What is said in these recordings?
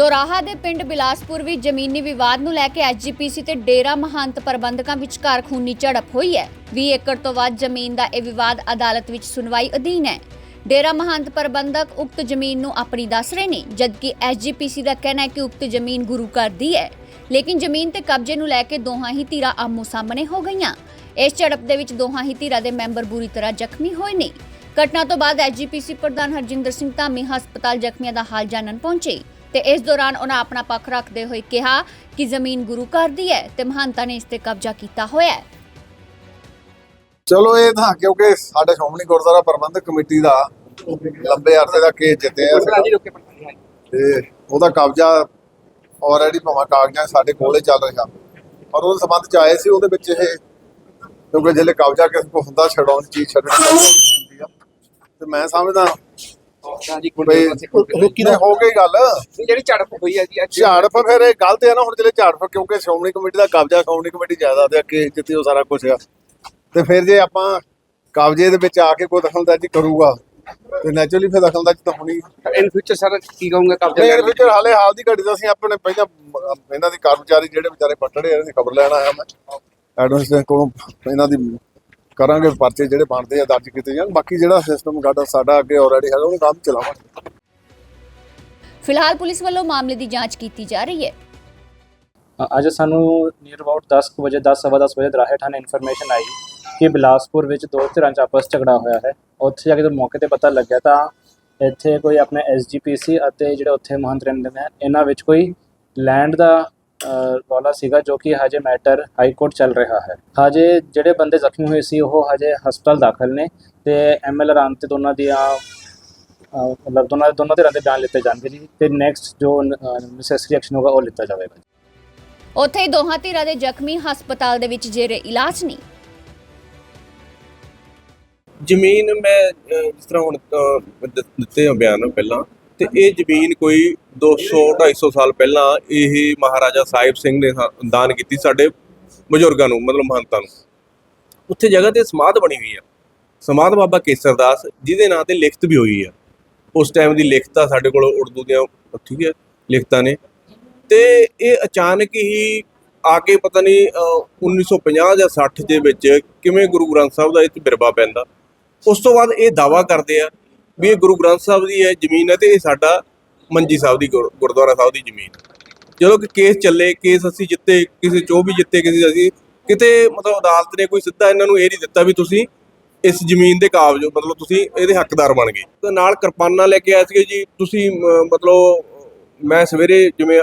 ਦੋਰਾਹਾ ਦੇ ਪਿੰਡ ਬਿਲਾਸਪੁਰ ਵਿੱਚ ਜ਼ਮੀਨੀ ਵਿਵਾਦ ਨੂੰ ਲੈ ਕੇ ਐਸਜੀਪੀਸੀ ਤੇ ਡੇਰਾ ਮਹੰਤ ਪ੍ਰਬੰਧਕਾਂ ਵਿਚਕਾਰ ਖੂਨੀ ਝੜਪ ਹੋਈ ਹੈ। 20 ਏਕੜ ਤੋਂ ਵੱਧ ਜ਼ਮੀਨ ਦਾ ਇਹ ਵਿਵਾਦ ਅਦਾਲਤ ਵਿੱਚ ਸੁਣਵਾਈ ਅਧੀਨ ਹੈ। ਡੇਰਾ ਮਹੰਤ ਪ੍ਰਬੰਧਕ ਉਕਤ ਜ਼ਮੀਨ ਨੂੰ ਆਪਣੀ ਦੱਸ ਰਹੇ ਨੇ, ਜਦਕਿ ਐਸਜੀਪੀਸੀ ਦਾ ਕਹਿਣਾ ਹੈ ਕਿ ਉਕਤ ਜ਼ਮੀਨ ਗੁਰੂ ਘਰ ਦੀ ਹੈ। ਲੇਕਿਨ ਜ਼ਮੀਨ ਤੇ ਕਬਜ਼ੇ ਨੂੰ ਲੈ ਕੇ ਦੋਹਾਂ ਹੀ ਧਿਰਾਂ ਆਮੋ ਸਾਹਮਣੇ ਹੋ ਗਈਆਂ। ਇਸ ਝੜਪ ਦੇ ਵਿੱਚ ਦੋਹਾਂ ਹੀ ਧਿਰਾਂ ਦੇ ਮੈਂਬਰ ਬੁਰੀ ਤਰ੍ਹਾਂ ਜ਼ਖਮੀ ਹੋਏ ਨੇ। ਘਟਨਾ ਤੋਂ ਬਾਅਦ ਐਸਜੀਪੀਸੀ ਪ੍ਰਧਾਨ ਹਰਜਿੰਦਰ ਸਿੰਘ ਧਾਮੀ ਹਸਪਤਾਲ ਜ਼ਖਮੀਆਂ ਦਾ ਹਾਲ ਜਾਣਨ ਪਹੁੰਚੇ। ਤੇ ਇਸ ਦੌਰਾਨ ਉਹਨਾਂ ਆਪਣਾ ਪੱਖ ਰੱਖਦੇ ਹੋਏ ਕਿਹਾ ਕਿ ਜ਼ਮੀਨ ਗੁਰੂ ਘਰ ਦੀ ਹੈ ਤੇ ਮਹੰਤਾਂ ਨੇ ਇਸ ਤੇ ਕਬਜ਼ਾ ਕੀਤਾ ਹੋਇਆ ਹੈ। ਚਲੋ ਇਹ ਤਾਂ ਕਿਉਂਕਿ ਸਾਡੇ ਸ਼੍ਰੋਮਣੀ ਗੁਰਦੁਆਰਾ ਪ੍ਰਬੰਧਕ ਕਮੇਟੀ ਦਾ ਲੰਬੇ ਅਰਸੇ ਦਾ ਕੇਸ ਜਿੱਤਿਆ ਸੀਗਾ ਤੇ ਉਹਦਾ ਕਬਜ਼ਾ ਆਲਰੇਡੀ ਭਾਵੇਂ ਕਾਗਜ਼ਾਂ ਸਾਡੇ ਕੋਲੇ ਚੱਲ ਰਿਹਾ। ਪਰ ਉਹਦੇ ਸੰਬੰਧ ਚ ਆਏ ਸੀ ਉਹਦੇ ਵਿੱਚ ਇਹ ਕਿਉਂਕਿ ਜਿਹੜੇ ਕਬਜ਼ਾ ਕਿਸੇ ਕੋ ਹੁੰਦਾ ਛਡਾਉਣ ਦੀ ਚੀਜ਼ ਛੱਡਣੀ ਹੁੰਦੀ ਆ। ਤੇ ਮੈਂ ਸਮਝਦਾ ਬਈ ਰੁਕੀ ਨਹੀਂ ਹੋ ਗਈ ਗੱਲ। ਜਿਹੜੀ ਝੜਪ ਹੋਈ ਹੈ ਜੀ ਅੱਜ ਝਾੜਫ ਫਿਰ ਇਹ ਗਲਤ ਹੈ ਨਾ ਹੁਣ ਜਿਹੜੇ ਝਾੜਫ ਕਿਉਂਕਿ ਸ਼੍ਰੋਮਣੀ ਕਮੇਟੀ ਦਾ ਕਬਜ਼ਾ ਸ਼੍ਰੋਮਣੀ ਕਮੇਟੀ ਜਾਇਦਾਦ ਹੈ ਕਿ ਜਿੱਤੇ ਉਹ ਸਾਰਾ ਕੁਝ ਆ। ਤੇ ਫਿਰ ਜੇ ਆਪਾਂ ਕਬਜ਼ੇ ਦੇ ਵਿੱਚ ਆ ਕੇ ਕੋਈ ਦਖਲਅੰਦਾਜ਼ੀ ਕਰੂਗਾ ਤੇ ਨੈਚੁਰਲੀ ਫਿਰ ਦਖਲਅੰਦਾਜ਼ੀ ਤਾਂ ਹੋਣੀ ਇਨ ਫਿਊਚਰ ਸਰ ਕੀ ਕਹੋਗੇ ਕਬਜ਼ਾ ਮੇਰੇ ਲੈਣ ਵਿੱਚ ਹਾਲੇ ਹਾਲ ਦੀ ਘੜੀ ਦਾ ਅਸੀਂ ਆਪਣੇ ਪਹਿਲਾਂ ਇਹਨਾਂ ਦੀ ਕਰਮਚਾਰੀ ਜਿਹੜੇ ਵਿਚਾਰੇ ਪੱਟੜੇ ਇਹਨਾਂ ਦੀ ਖਬਰ ਲੈਣ ਆਇਆ ਮੈਂ। ਐਡਮਿਨਿਸਟ੍ਰੇਸ਼ਨ ਕੋਲੋਂ ਇਹਨਾਂ ਦੀ ਕਰਾਂਗੇ ਪਰਚੇ ਜਿਹੜੇ ਬਣਦੇ ਆ ਦਰਜ ਕੀਤੇ ਜਾਣ। ਬਾਕੀ ਜਿਹੜਾ ਸਿਸਟਮ ਸਾਡਾ ਸਾਡਾ ਅੱਗੇ ਆਲਰੇਡੀ ਹੈਗਾ ਉਹਨੂੰ ਕੰਮ ਚਲਾਵਾਂਗੇ। ਫਿਲਹਾਲ ਪੁਲਿਸ ਵੱਲੋਂ ਮਾਮਲੇ ਦੀ ਜਾਂਚ ਕੀਤੀ ਜਾ ਰਹੀ ਹੈ। ਅੱਜ ਸਾਨੂੰ ਨੀਅਰ ਅਬਾਊਟ 10 ਕੁ ਵਜੇ 10 ਸਵਾ 10 ਵਜੇ ਦਰਾਹੇ ਥਾਣੇ ਇਨਫੋਰਮੇਸ਼ਨ ਆਈ ਕਿ ਬਿਲਾਸਪੁਰ ਵਿੱਚ ਦੋ ਧਿਰਾਂ 'ਚ ਆਪਸ ਝਗੜਾ ਹੋਇਆ ਹੈ। ਉੱਥੇ ਜਾ ਕੇ ਜਦੋਂ ਮੌਕੇ ਤੇ ਪਤਾ ਲੱਗਿਆ ਤਾਂ ਇੱਥੇ ਕੋਈ ਆਪਣੇ ਐਸਜੀਪੀਸੀ ਅਤੇ ਜਿਹੜੇ ਉੱਥੇ ਮਹੰਤ ਰਹਿੰਦੇ ਨੇ ਇਹਨਾਂ ਵਿੱਚ ਕੋਈ ਲੈਂਡ ਦਾ ਅ, ਰੌਲਾ ਸੀਗਾ ਜੋ ਕਿ ਹਜੇ ਮੈਟਰ ਹਾਈ ਕੋਰਟ ਚੱਲ ਰਿਹਾ ਹੈ। ਹਜੇ ਜਿਹੜੇ ਬੰਦੇ ਜ਼ਖਮੀ ਹੋਏ ਸੀ ਉਹ ਹਜੇ ਹਸਪਤਾਲ ਦਾਖਲ ਨੇ ਤੇ ਐਮਐਲਆਰ ਆਂ ਤੇ ਦੋਨਾਂ ਦੀਆਂ ਮਤਲਬ ਦੋਨਾਂ ਦੋਨਾਂ ਧਿਰਾਂ ਦੇ ਬਿਆਨ ਲਿੱਤੇ ਜਾਣਗੇ ਜੀ ਤੇ ਨੈਕਸਟ ਜੋ ਨੈਸੈਸਰੀ ਐਕਸ਼ਨ ਹੋਗਾ ਉਹ ਲਿੱਤਾ ਜਾਵੇਗਾ ਉੱਥੇ ਹੀ ਦੋਹਾਂ ਧਿਰਾਂ ਦੇ ਜ਼ਖਮੀ ਹਸਪਤਾਲ ਦੇ ਵਿੱਚ ਜੇਰੇ ਇਲਾਜ ਨਹੀਂ। ਜ਼ਮੀਨ ਮੈਂ ਅਹ, ਜਿਸ ਤਰ੍ਹਾਂ ਹੁਣ ਅਹ, ਦ- ਦਿੱਤੇ ਆ ਬਿਆਨ ਪਹਿਲਾਂ ਤੇ ਇਹ ਜ਼ਮੀਨ ਕੋਈ 200 250 ਸਾਲ ਪਹਿਲਾਂ ਇਹ ਮਹਾਰਾਜਾ ਸਾਹਿਬ ਸਿੰਘ ਨੇ ਦਾਨ ਕੀਤੀ ਸਾਡੇ ਬਜ਼ੁਰਗਾਂ ਨੂੰ ਮਤਲਬ ਮਹੰਤਾਂ ਨੂੰ। ਉੱਥੇ ਜਗ੍ਹਾ ਤੇ ਸਮਾਧ ਬਣੀ ਹੋਈ ਆ। ਸਮਾਧ ਬਾਬਾ ਕੇਸਰ ਦਾਸ ਜਿਹਦੇ ਨਾਂ ਤੇ ਲਿਖਤ ਵੀ ਹੋਈ ਆ। ਉਸ ਟਾਈਮ ਦੀ ਲਿਖਤ ਆ ਸਾਡੇ ਕੋਲ ਉਰਦੂ ਦੀਆਂ ਠੀਕ ਹੈ ਲਿਖਤਾਂ ਨੇ। ਤੇ ਇਹ ਅਚਾਨਕ ਹੀ ਆ ਕੇ ਪਤਾ ਨਹੀਂ ਅਹ, 1950 ਜਾਂ 60 ਦੇ ਵਿੱਚ ਕਿਵੇਂ ਗੁਰੂ ਗ੍ਰੰਥ ਸਾਹਿਬ ਦਾ ਇਹ ਬਿਰਵਾ ਪੈਂਦਾ। ਉਸ ਤੋਂ ਬਾਅਦ ਇਹ ਦਾਵਾ ਕਰਦੇ ਆ ਵੀ ਇਹ ਗੁਰੂ ਗ੍ਰੰਥ ਸਾਹਿਬ ਦੀ ਹੈ ਜ਼ਮੀਨ ਹੈ ਤੇ ਇਹ ਸਾਡਾ ਮੰਜੀ ਸਾਹਿਬ ਦੀ ਗੁਰ- ਗੁਰਦੁਆਰਾ ਸਾਹਿਬ ਦੀ ਜ਼ਮੀਨ ਜਦੋਂ ਕਿ ਕੇਸ ਚੱਲੇ ਕੇਸ ਅਸੀਂ ਜਿੱਤੇ ਕਿਸੇ ਚੋਂ ਵੀ ਜਿੱਤੇ ਕਿਸੇ ਅਸੀਂ ਕਿਤੇ ਮਤਲਬ ਅਦਾਲਤ ਨੇ ਕੋਈ ਸਿੱਧਾ ਇਹਨਾਂ ਨੂੰ ਇਹ ਨਹੀਂ ਦਿੱਤਾ ਵੀ ਤੁਸੀਂ ਇਸ ਜ਼ਮੀਨ ਦੇ ਕਾਬਜ ਮਤਲਬ ਤੁਸੀਂ ਇਹਦੇ ਹੱਕਦਾਰ ਬਣ ਗਏ। ਤੇ ਨਾਲ ਕਿਰਪਾਨਾਂ ਲੈ ਕੇ ਆਏ ਸੀਗੇ ਜੀ ਤੁਸੀਂ ਮ, ਮਤਲਬ ਮੈਂ ਸਵੇਰੇ ਜਿਵੇਂ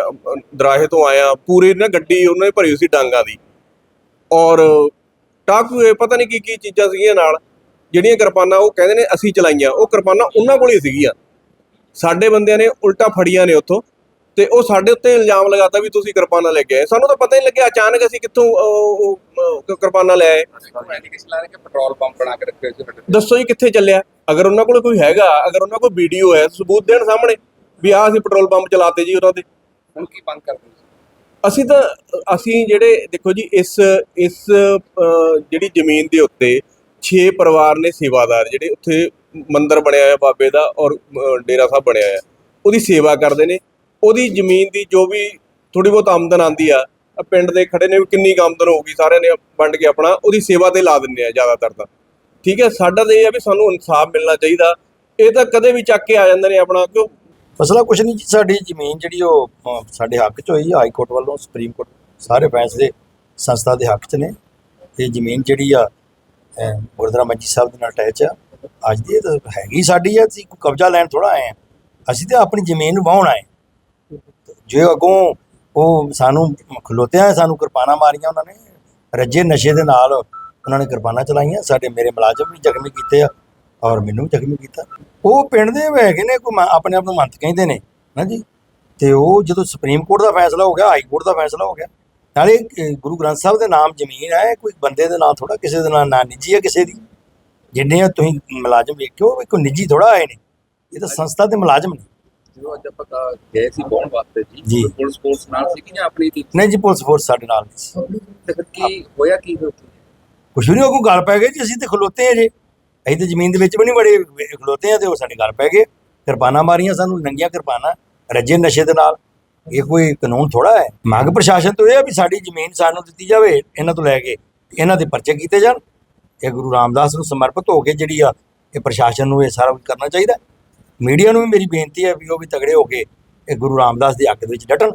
ਦਰਾਹੇ ਤੋਂ ਆਇਆ ਪੂਰੀ ਨਾ ਗੱਡੀ ਉਹਨਾਂ ਨੇ ਭਰੀ ਹੋਈ ਸੀ ਡਾਂਗਾ ਦੀ। ਔਰ ਟਾਕੂਏ ਪਤਾ ਨਹੀਂ ਕੀ ਕੀ ਚੀਜ਼ਾਂ ਸੀਗੀਆਂ ਨਾਲ। ਜਿਹੜੀਆਂ ਕਿਰਪਾਨਾਂ ਉਹ ਕਹਿੰਦੇ ਨੇ ਅਸੀਂ ਚਲਾਈਆਂ ਉਹ ਕਿਰਪਾਨਾਂ ਉਹਨਾਂ ਕੋਲ ਹੀ ਸੀਗੀਆਂ। ਸਾਡੇ ਬੰਦਿਆਂ ਨੇ ਉਲਟਾ ਫੜੀਆਂ ਨੇ ਉੱਥੋਂ ਤੇ ਉਹ ਸਾਡੇ ਉੱਤੇ ਇਲਜ਼ਾਮ ਲਗਾਤਾ ਵੀ ਤੁਸੀਂ ਕਿਰਪਾਨਾਂ ਲੈ ਕੇ ਆਏ। ਸਾਨੂੰ ਤਾਂ ਪਤਾ ਹੀ ਨਹੀਂ ਲੱਗਿਆ ਅਚਾਨਕ ਅਸੀਂ ਕਿੱਥੋਂ ਕਿਰਪਾਨਾਂ ਲੈ ਆਏ। ਪੈਟਰੋਲ ਪੰਪ ਬਣਾ ਕੇ ਰੱਖੇ ਸੀ ਦੱਸੋ ਜੀ ਕਿੱਥੇ ਚੱਲਿਆ? ਅਗਰ ਉਹਨਾਂ ਕੋਲ ਕੋਈ ਹੈਗਾ ਅਗਰ ਉਹਨਾਂ ਕੋਲ ਵੀਡੀਓ ਹੈ ਸਬੂਤ ਦੇਣ ਸਾਹਮਣੇ ਵੀ ਆਹ ਅਸੀਂ ਪੈਟਰੋਲ ਪੰਪ ਚਲਾਤੇ ਜੀ ਉਹਨਾਂ ਦੇ। ਹੁਣ ਕੀ ਬੰਦ ਕਰਦੇ ਸੀ ਅਸੀਂ ਤਾਂ ਅਸੀਂ ਜਿਹੜੇ ਦੇਖੋ ਜੀ ਇਸ ਇਸ ਜਿਹੜੀ ਜ਼ਮੀਨ ਦੇ ਉੱਤੇ 6 ਪਰਿਵਾਰ ਨੇ ਸੇਵਾਦਾਰ ਜਿਹੜੇ ਉੱਥੇ ਮੰਦਿਰ ਬਣਿਆ ਹੋਇਆ ਬਾਬੇ ਦਾ ਔਰ ਡੇਰਾ ਸਾਹਿਬ ਬਣਿਆ ਹੋਇਆ। ਉਹਦੀ ਸੇਵਾ ਕਰਦੇ ਨੇ। ਉਹਦੀ ਜ਼ਮੀਨ ਦੀ ਜੋ ਵੀ ਥੋੜੀ ਬਹੁਤ ਆਮਦਨ ਆਂਦੀ ਆ ਪਿੰਡ ਦੇ ਖੜੇ ਨੇ ਵੀ ਕਿੰਨੀ ਕੁ ਆਮਦਨ ਹੋਊਗੀ ਸਾਰਿਆਂ ਨੇ ਵੰਡ ਕੇ ਆਪਣਾ ਉਹਦੀ ਸੇਵਾ ਤੇ ਲਾ ਦਿੰਦੇ ਆ ਜ਼ਿਆਦਾਤਰ ਤਾਂ। ਠੀਕ ਹੈ, ਸਾਡਾ ਤਾਂ ਇਹ ਆ ਵੀ ਸਾਨੂੰ ਇਨਸਾਫ ਮਿਲਣਾ ਚਾਹੀਦਾ। ਇਹ ਤਾਂ ਕਦੇ ਵੀ ਚੱਕ ਕੇ ਆ ਜਾਂਦੇ ਨੇ ਆਪਣਾ, ਕਿਉਂ? ਮਸਲਾ ਕੁਛ ਨਹੀਂ ਜੀ, ਸਾਡੀ ਜ਼ਮੀਨ ਜਿਹੜੀ ਉਹ ਸਾਡੇ ਹੱਕ 'ਚ ਹੋਈ ਹਾਈ ਕੋਰਟ ਵੱਲੋਂ, ਸੁਪਰੀਮ ਕੋਰਟ, ਸਾਰੇ ਫੈਸਲੇ ਸੰਸਥਾ ਦੇ ਹੱਕ 'ਚ ਨੇ। ਇਹ ਜ਼ਮੀਨ ਜਿਹੜੀ ਆ ਗੁਰਦੁਆਰਾ ਮੰਜੀ ਸਾਹਿਬ ਦੇ ਨਾਲ ਅਟੈਚ ਆ। ਅੱਜ ਦੀ ਇਹ ਤਾਂ ਹੈਗੀ ਸਾਡੀ ਆ, ਅਸੀਂ ਕੋਈ ਕਬਜ਼ਾ ਲੈਣ ਥੋੜਾ ਆਏ ਆ। ਅਸੀਂ ਤਾਂ ਆਪਣੀ ਜ਼ਮੀਨ ਨੂੰ ਵਾਹੁਣ ਆਏ। ਜੇ ਅੱਗੋਂ ਉਹ ਸਾਨੂੰ ਖਲੋਤਿਆਂ ਸਾਨੂੰ ਕਿਰਪਾਨਾਂ ਮਾਰੀਆਂ, ਉਹਨਾਂ ਨੇ ਰੱਜੇ ਨਸ਼ੇ ਦੇ ਨਾਲ ਉਹਨਾਂ ਨੇ ਕਿਰਪਾਨਾਂ ਚਲਾਈਆਂ। ਸਾਡੇ ਮੇਰੇ ਮੁਲਾਜ਼ਮ ਵੀ ਜ਼ਖਮੀ ਕੀਤੇ ਆ ਔਰ ਮੈਨੂੰ ਵੀ ਜ਼ਖਮੀ ਕੀਤਾ। ਉਹ ਪਿੰਡ ਦੇ ਹੈਗੇ ਨੇ, ਕੋਈ ਆਪਣੇ ਆਪ ਨੂੰ ਮੰਤ ਕਹਿੰਦੇ ਨੇ। ਨਾ ਜੀ ਤੇ ਉਹ ਜਦੋਂ ਸੁਪਰੀਮ ਕੋਰਟ ਦਾ ਫੈਸਲਾ ਹੋ ਗਿਆ, ਹਾਈ ਕੋਰਟ ਦਾ ਫੈਸਲਾ ਹੋ ਗਿਆ ਨਾਲੇ ਗੁਰੂ ਗ੍ਰੰਥ ਸਾਹਿਬ ਦੇ ਨਾਮ ਜ਼ਮੀਨ ਹੈ ਕੋਈ ਬੰਦੇ ਦੇ ਨਾਂ ਥੋੜਾ ਕਿਸੇ ਦੇ ਨਾਂ ਨਾ ਨਿੱਜੀ ਹੈ ਕਿਸੇ ਦੀ? ਜਿੰਨੇ ਆ ਤੁਸੀਂ ਮੁਲਾਜ਼ਮ ਵੇਖਿਓ ਵੀ ਕੋਈ ਨਿੱਜੀ ਥੋੜਾ ਆਏ ਨੇ। ਇਹ ਤਾਂ ਸੰਸਥਾ ਦੇ ਮੁਲਾਜ਼ਮ ਨੇ। ਜਦੋਂ ਅੱਜ ਆਪਾਂ ਗਏ ਸੀ ਬੌਣ ਵਾਸਤੇ ਜੀ। ਪੁਲਿਸ ਫੋਰਸ ਨਾਲ ਸੀ ਕਿ ਜਾਂ ਆਪਣੀ ਨਹੀਂ ਜੀ ਪੁਲਿਸ ਫੋਰਸ ਸਾਡੇ ਨਾਲ ਸੀ। ਤੇ ਫਿਰ ਕੀ ਹੋਇਆ ਕੀ? ਕੁਛ ਵੀ ਨਹੀਂ ਉਹ ਕੋਈ ਗੱਲ ਪੈ ਗਈ ਜੀ ਅਸੀਂ ਤੇ ਖਲੋਤੇ ਆ ਜੇ। ਅਸੀਂ ਤੇ ਜ਼ਮੀਨ ਦੇ ਵਿੱਚ ਵੀ ਨਹੀਂ ਬੜੇ ਖਲੋਤੇ ਆ ਤੇ ਉਹ ਸਾਡੇ ਗੱਲ ਪੈ ਗਏ ਕਿਰਪਾਨਾਂ ਮਾਰੀਆਂ ਸਾਨੂੰ ਨੰਗੀਆਂ ਕਿਰਪਾਨਾਂ ਰੱਜੇ ਨਸ਼ੇ ਦੇ ਨਾਲ। ਇਹ ਕੋਈ ਕਾਨੂੰਨ ਥੋੜਾ ਹੈ। ਮੰਗ ਪ੍ਰਸ਼ਾਸਨ ਤੋਂ ਇਹ ਹੈ ਵੀ ਸਾਡੀ ਜ਼ਮੀਨ ਸਾਨੂੰ ਦਿੱਤੀ ਜਾਵੇ, ਇਹਨਾਂ ਤੋਂ ਲੈ ਕੇ ਇਹਨਾਂ ਦੇ ਪਰਚੇ ਕੀਤੇ ਜਾਣ। ਇਹ ਗੁਰੂ ਰਾਮਦਾਸ ਨੂੰ ਸਮਰਪਿਤ ਹੋ ਕੇ ਜਿਹੜੀ ਆ, ਇਹ ਪ੍ਰਸ਼ਾਸਨ ਨੂੰ ਇਹ ਸਾਰਾ ਕੁਝ ਕਰਨਾ ਚਾਹੀਦਾ ਮੀਡੀਆ ਨੂੰ ਵੀ ਮੇਰੀ ਬੇਨਤੀ ਹੈ ਵੀ ਉਹ ਵੀ ਤਗੜੇ ਹੋ ਕੇ ਇਹ ਗੁਰੂ ਰਾਮਦਾਸ ਦੇ ਹੱਕ ਦੇ ਵਿੱਚ ਡਟਣ।